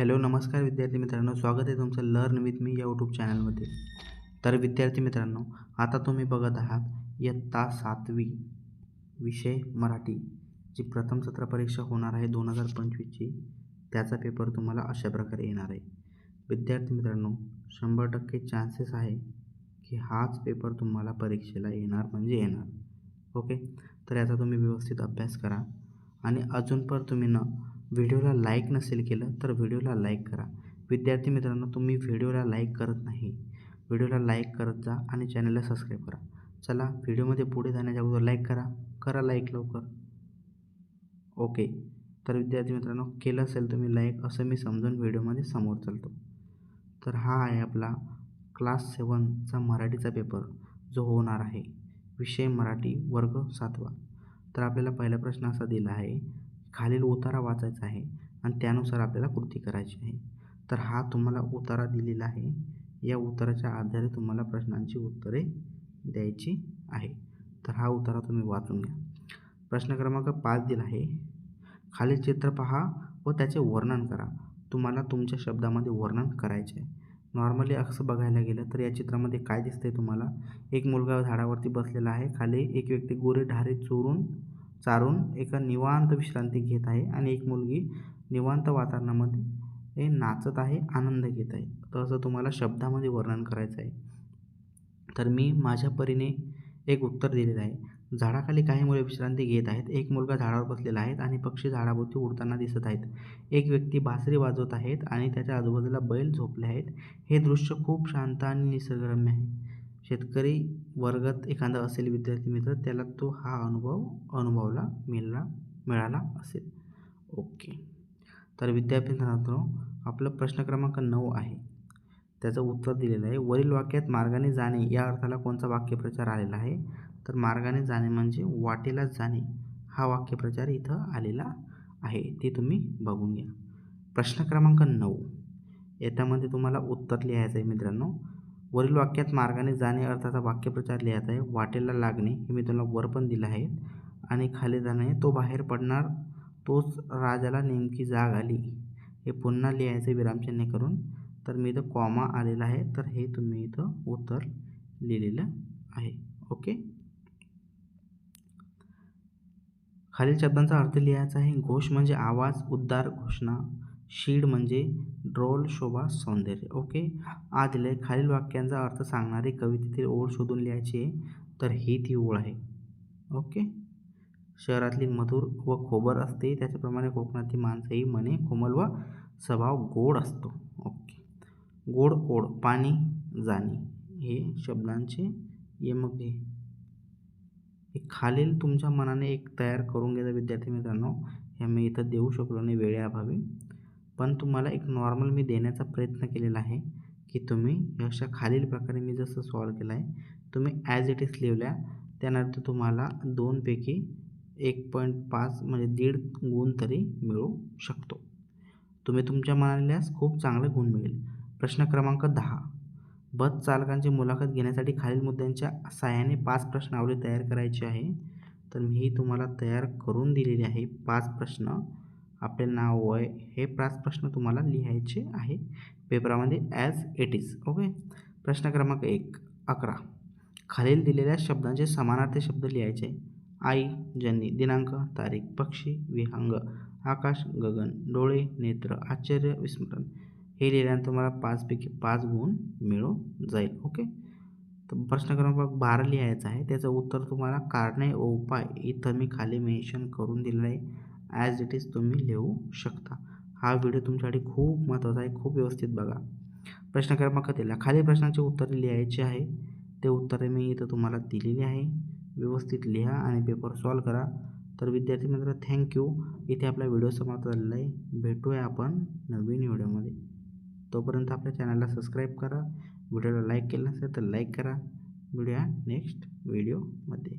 Hello नमस्कार विद्यार्थी मित्रांनो. स्वागत आहे तुमचं लर्न विथ मी या यूट्यूब चॅनलमध्ये. तर विद्यार्थी मित्रांनो आता तुम्ही बघत आहात इयत्ता सातवी विषय मराठी जी प्रथम सत्र परीक्षा होणार आहे दोन हजार पंचवीसची. त्याचा पेपर तुम्हाला अशा प्रकारे येणार आहे. विद्यार्थी मित्रांनो शंभर टक्के चान्सेस आहे की हाच पेपर तुम्हाला परीक्षेला येणार म्हणजे येणार. ओके तर याचा तुम्ही व्यवस्थित अभ्यास करा. आणि अजून पण तुम्ही न व्हिडिओला लाईक नसेल केलं तर व्हिडिओला लाईक करा. विद्यार्थी मित्रांनो तुम्ही व्हिडिओला लाईक करत नाही. व्हिडिओला लाईक करत जा आणि चॅनलला सबस्क्राईब करा. चला व्हिडिओमध्ये पुढे जाण्याच्या अगोदर लाईक करा. करा लाईक लवकर. ओके. तर विद्यार्थी मित्रांनो केलं असेल तुम्ही लाईक असं मी समजून व्हिडिओमध्ये समोर चालतो. तर हा आहे आपला क्लास सेवनचा मराठीचा पेपर जो होणार आहे. विषय मराठी वर्ग सातवा. तर आपल्याला पहिला प्रश्न असा दिला आहे खालील उतारा वाचायचा आहे आणि त्यानुसार आपल्याला कृती करायची आहे. तर हा तुम्हाला उतारा दिलेला आहे. या उताराच्या आधारे तुम्हाला प्रश्नांची उत्तरे द्यायची आहे. तर हा उतारा तुम्ही वाचून घ्या. प्रश्न क्रमांक पाच दिला आहे. खालील चित्र पहा व त्याचे वर्णन करा. तुम्हाला तुमच्या शब्दामध्ये वर्णन करायचे आहे. नॉर्मली असं बघायला गेलं तर या चित्रामध्ये काय दिसतंय तुम्हाला? एक मुलगा झाडावरती बसलेला आहे. खाली एक व्यक्ती गोरे ढारे चोरून चारून एका निवांत विश्रांती घेत आहे आणि एक मुलगी निवांत वातावरणामध्ये हे नाचत आहे आनंद घेत आहे. तर असं तुम्हाला शब्दामध्ये वर्णन करायचं आहे तर मी माझ्या परीने एक उत्तर दिलेलं आहे. झाडाखाली काही मुले विश्रांती घेत आहेत. एक मुलगा झाडावर बसलेला आहे आणि पक्षी झाडाभोवती उडताना दिसत आहेत. एक व्यक्ती बासरी वाजवत आहेत आणि त्याच्या आजूबाजूला बैल झोपले आहेत. हे दृश्य खूप शांत आणि निसर्गरम्य आहे. शेतकरी वर्गात एखादा असेल विद्यार्थी मित्र त्याला तो हा अनुभव अनुभवला मिळला मिळाला असेल. ओके. तर विद्यार्थी मित्रांनो आपलं प्रश्न क्रमांक नऊ आहे. त्याचं उत्तर दिलेलं आहे. वरील वाक्यात मार्गाने जाणे या अर्थाला कोणता वाक्यप्रचार आलेला आहे? तर मार्गाने जाणे म्हणजे वाटेला जाणे हा वाक्यप्रचार इथं आलेला आहे. ते तुम्ही बघून घ्या. प्रश्न क्रमांक नऊ. याच्यामध्ये तुम्हाला उत्तर लिहायचं आहे मित्रांनो. वरील वाक्यात मार्गाने जाणे अर्थाचा वाक्यप्रचार लिहायचा आहे. वाटेला लागणे हे मी तुला वर पण दिलं आहे आणि खाली जाणे तो बाहेर पडणार तोच राजाला नेमकी जाग आली. हे पुन्हा लिहायचं विरामचिन्ह करून तर मी इथं कॉमा आलेला आहे तर हे तुम्ही इथं उत्तर लिहिलेलं आहे. ओके खालील शब्दांचा अर्थ लिहायचा आहे. घोष म्हणजे आवाज उद्गार घोषणा. शीड म्हणजे ड्रोल शोभा सौंदर्य. ओके? आ खालील वाक्यांचा अर्थ सांगणारी कवितेतील ओळ शोधून लिहायची आहे तर ही ती ओळ आहे. ओके? शहरातली मधुर व खोबर असते. त्याच्याप्रमाणे कोकणातली माणसंही मने कोमल व स्वभाव गोड असतो. ओके? गोड ओढ पाणी जाणे हे शब्दांचे यमक हे. खालील तुमच्या मनाने एक तयार करून घ्यायचा विद्यार्थी मित्रांनो. हे मी इथं देऊ शकलो नाही वेळेअभावी पण तुम्हाला एक नॉर्मल मी देण्याचा प्रयत्न केलेला आहे की तुम्ही अशा खालील प्रकारे मी जसं सॉल्व केलं आहे तुम्ही ॲज इट इज लिहिल्या त्यानंतर तुम्हाला दोनपैकी एक पॉईंट पाच म्हणजे दीड गुण तरी मिळू शकतो. तुम्ही तुमच्या मनाल्यास खूप चांगले गुण मिळेल. प्रश्न क्रमांक दहा. बस चालकांची मुलाखत घेण्यासाठी खालील मुद्द्यांच्या सहाय्याने पाच प्रश्नावली तयार करायची आहे. तर मी तुम्हाला तयार करून दिलेली आहे पाच प्रश्न. आपले नाव वय हे पाच प्रश्न तुम्हाला लिहायचे आहे. पेपरामध्ये ॲज इट इज ओके प्रश्न क्रमांक एक अकरा. खालील दिलेल्या शब्दांचे समानार्थी शब्द लिहायचे. आई जन्नी दिनांक तारीख पक्षी विहंग आकाश गगन डोळे नेत्र आश्चर्य विस्मरण हे लिहिल्याने तुम्हाला पाचपैकी पाच गुण मिळून जाईल ओके तर प्रश्न क्रमांक बारा लिहायचा आहे. त्याचं उत्तर तुम्हाला कारणे व उपाय इथं मी खाली मेन्शन करून दिलेलं आहे. ॲज इट इज तुम्ही लिहू शकता. हा व्हिडिओ तुमच्यासाठी खूप महत्त्वाचा आहे खूप व्यवस्थित बघा. प्रश्न क्रमांक दिला. खाली प्रश्नाचे उत्तरे लिहायचे आहे. ते उत्तरे मी इथं तुम्हाला दिलेली आहे. व्यवस्थित लिहा आणि पेपर सॉल्व करा. तर विद्यार्थी मित्र थँक्यू इथे आपला व्हिडिओ समाप्त झालेला आहे. भेटूया आपण नवीन व्हिडिओमध्ये तोपर्यंत आपल्या चॅनलला सबस्क्राईब करा. व्हिडिओला लाईक केलं नसेल तर लाईक करा. भेटूया नेक्स्ट व्हिडिओमध्ये